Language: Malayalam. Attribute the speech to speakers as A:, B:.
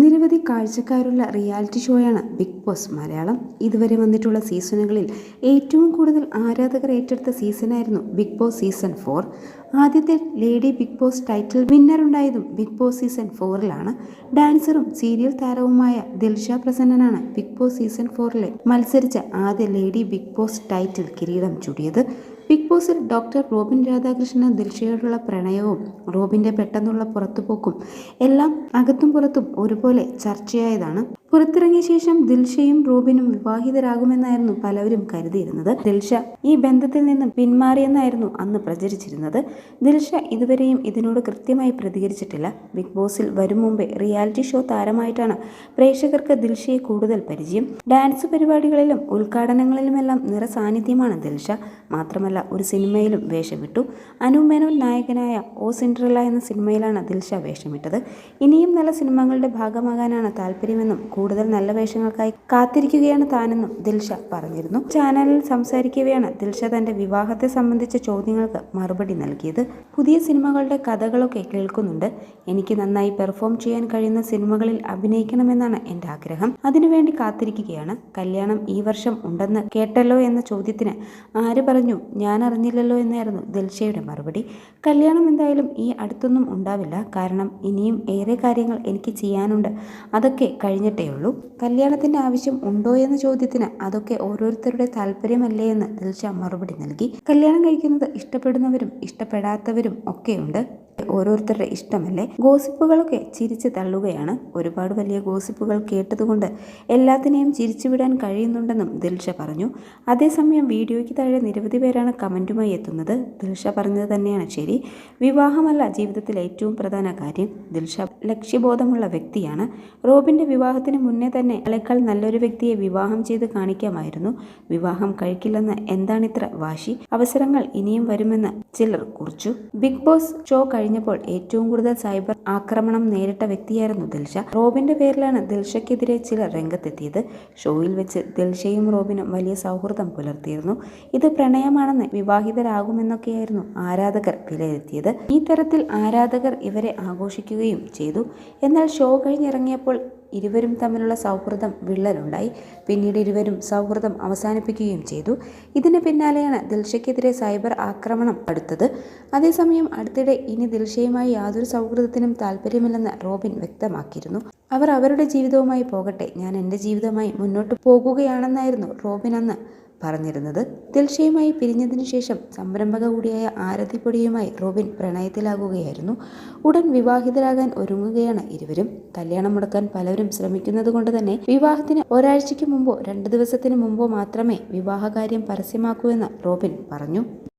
A: നിരവധി കാഴ്ചക്കാരുള്ള റിയാലിറ്റി ഷോയാണ് ബിഗ് ബോസ് മലയാളം. ഇതുവരെ വന്നിട്ടുള്ള സീസണുകളിൽ ഏറ്റവും കൂടുതൽ ആരാധകർ ഏറ്റെടുത്ത സീസണായിരുന്നു ബിഗ് ബോസ് സീസൺ ഫോർ. ആദ്യത്തെ ലേഡി ബിഗ് ബോസ് ടൈറ്റിൽ വിന്നറുണ്ടായതും ബിഗ് ബോസ് സീസൺ ഫോറിലാണ്. ഡാൻസറും സീരിയൽ താരവുമായ ദിൽഷ പ്രസന്നനാണ് ബിഗ് ബോസ് സീസൺ ഫോറിലെ മത്സരിച്ച ആദ്യ ലേഡി ബിഗ് ബോസ് ടൈറ്റിൽ കിരീടം ചൂടിയത്. ബിഗ് ബോസിൽ ഡോക്ടർ റോബിൻ രാധാകൃഷ്ണൻ ദിൽഷയോടുള്ള പ്രണയവും റോബിന്റെ പെട്ടെന്നുള്ള പുറത്തുപോക്കും എല്ലാം അകത്തും പുറത്തും ഒരുപോലെ ചർച്ചയായതാണ് പുറത്തിറങ്ങിയ ശേഷം ദിൽഷയും റോബിനും വിവാഹിതരാകുമെന്നായിരുന്നു പലവരും കരുതിയിരുന്നത്. ദിൽഷ ഈ ബന്ധത്തിൽ നിന്ന് പിന്മാറിയെന്നായിരുന്നു അന്ന് പ്രചരിച്ചിരുന്നത്. ദിൽഷ ഇതുവരെയും ഇതിനോട് കൃത്യമായി പ്രതികരിച്ചിട്ടില്ല. ബിഗ് ബോസിൽ വരും മുമ്പേ റിയാലിറ്റി ഷോ താരമായിട്ടാണ് പ്രേക്ഷകർക്ക് ദിൽഷയെ കൂടുതൽ പരിചയം. ഡാൻസ് പരിപാടികളിലും ഉദ്ഘാടനങ്ങളിലുമെല്ലാം നിറസാന്നിധ്യമാണ് ദിൽഷ. മാത്രമല്ല ഒരു സിനിമയിലും വേഷമിട്ടു. അനു മേനോൻ നായകനായ ഓ സിൻഡ്രല്ല എന്ന സിനിമയിലാണ് ദിൽഷ വേഷമിട്ടത്. ഇനിയും നല്ല സിനിമകളുടെ ഭാഗമാകാനാണ് താല്പര്യമെന്നും കൂടുതൽ നല്ല വേഷങ്ങൾക്കായി കാത്തിരിക്കുകയാണ് താനെന്നും ദിൽഷ പറഞ്ഞിരുന്നു. ചാനലിൽ സംസാരിക്കവെയാണ് ദിൽഷ തന്റെ വിവാഹത്തെ സംബന്ധിച്ച ചോദ്യങ്ങൾക്ക് മറുപടി നൽകിയത്. പുതിയ സിനിമകളുടെ കഥകളൊക്കെ കേൾക്കുന്നുണ്ട്. എനിക്ക് നന്നായി പെർഫോം ചെയ്യാൻ കഴിയുന്ന സിനിമകളിൽ അഭിനയിക്കണമെന്നാണ് എന്റെ ആഗ്രഹം. അതിനുവേണ്ടി കാത്തിരിക്കുകയാണ്. കല്യാണം ഈ വർഷം ഉണ്ടെന്ന് കേട്ടല്ലോ എന്ന ചോദ്യത്തിന് ആര് പറഞ്ഞു? ഞാൻ അറിഞ്ഞില്ലല്ലോ എന്നായിരുന്നു ദിൽഷയുടെ മറുപടി. കല്യാണം എന്തായാലും ഈ അടുത്തൊന്നും ഉണ്ടാവില്ല. കാരണം ഇനിയും ഏറെ കാര്യങ്ങൾ എനിക്ക് ചെയ്യാനുണ്ട്. അതൊക്കെ കഴിഞ്ഞിട്ടേ ഉള്ളൂ. കല്യാണത്തിന്റെ ആവശ്യം ഉണ്ടോ എന്ന ചോദ്യത്തിന് അതൊക്കെ ഓരോരുത്തരുടെ താല്പര്യമല്ലേ എന്ന് ദിൽഷ മറുപടി നൽകി. കല്യാണം കഴിക്കുന്നത് ഇഷ്ടപ്പെടുന്നവരും ഇഷ്ടപ്പെടാത്തവരും ഒക്കെയുണ്ട്. ഓരോരുത്തരുടെ ഇഷ്ടമല്ലേ? ഗോസിപ്പുകളൊക്കെ ചിരിച്ച് തള്ളുകയാണ്. ഒരുപാട് വലിയ ഗോസിപ്പുകൾ കേട്ടതുകൊണ്ട് എല്ലാത്തിനെയും ചിരിച്ചുവിടാൻ കഴിയുന്നുണ്ടെന്നും ദിൽഷ പറഞ്ഞു. അതേസമയം വീഡിയോയ്ക്ക് താഴെ നിരവധി പേരാണ് കമന്റുമായി എത്തുന്നത്. ദിൽഷ പറഞ്ഞത് തന്നെയാണ് ശരി. വിവാഹമല്ല ജീവിതത്തിലെ ഏറ്റവും പ്രധാന കാര്യം. ദിൽഷ ലക്ഷ്യബോധമുള്ള വ്യക്തിയാണ്. റോബിന്റെ വിവാഹത്തിന് മുന്നേ തന്നെ അളേക്കാൾ നല്ലൊരു വ്യക്തിയെ വിവാഹം ചെയ്ത് കാണിക്കാമായിരുന്നു. വിവാഹം കഴിക്കില്ലെന്ന് എന്താണിത്ര വാശി? അവസരങ്ങൾ ഇനിയും വരുമെന്ന് ചിലർ കുറിച്ചു. ബിഗ് ബോസ് ഷോ കഴിഞ്ഞപ്പോൾ ഏറ്റവും കൂടുതൽ സൈബർ ആക്രമണം നേരിട്ട വ്യക്തിയായിരുന്നു ദിൽഷ. റോബിന്റെ പേരിലാണ് ദിൽഷയ്ക്കെതിരെ ചിലർ രംഗത്തെത്തിയത്. ഷോയിൽ വെച്ച് ദിൽഷയും റോബിനും വലിയ സൗഹൃദം പുലർത്തിയിരുന്നു. ഇത് പ്രണയമാണെന്ന് വിവാഹിതരാകുമെന്നൊക്കെയായിരുന്നു ആരാധകർ വിലയിരുത്തിയത്. ഈ തരത്തിൽ ആരാധകർ ഇവരെ ആഘോഷിക്കുകയും ചെയ്തു. എന്നാൽ ഷോ കഴിഞ്ഞിറങ്ങിയപ്പോൾ ഇരുവരും തമ്മിലുള്ള സൗഹൃദം വിള്ളലുണ്ടായി. പിന്നീട് ഇരുവരും സൗഹൃദം അവസാനിപ്പിക്കുകയും ചെയ്തു. ഇതിന് പിന്നാലെയാണ് ദിൽഷയ്ക്കെതിരെ സൈബർ ആക്രമണം അടുത്തത്. അതേസമയം അടുത്തിടെ ഇനി ദിൽഷയുമായി യാതൊരു സൗഹൃദത്തിനും താല്പര്യമില്ലെന്ന് റോബിൻ വ്യക്തമാക്കിയിരുന്നു. അവർ അവരുടെ ജീവിതവുമായി പോകട്ടെ. ഞാൻ എന്റെ ജീവിതമായി മുന്നോട്ട് പോകുകയാണെന്നായിരുന്നു റോബിൻ അന്ന് പറഞ്ഞിരുന്നത്. ദിൽഷയുമായി പിരിഞ്ഞതിനു ശേഷം സംരംഭക കൂടിയായ ആരതിപ്പൊടിയുമായി റോബിൻ പ്രണയത്തിലാകുകയായിരുന്നു. ഉടൻ വിവാഹിതരാകാൻ ഒരുങ്ങുകയാണ് ഇരുവരും. കല്യാണം മുടക്കാൻ പലരും ശ്രമിക്കുന്നത് കൊണ്ട് തന്നെ വിവാഹത്തിന് ഒരാഴ്ചയ്ക്ക് മുമ്പോ രണ്ട് ദിവസത്തിന് മുമ്പോ മാത്രമേ വിവാഹകാര്യം പരസ്യമാക്കൂ എന്ന് റോബിൻ പറഞ്ഞു.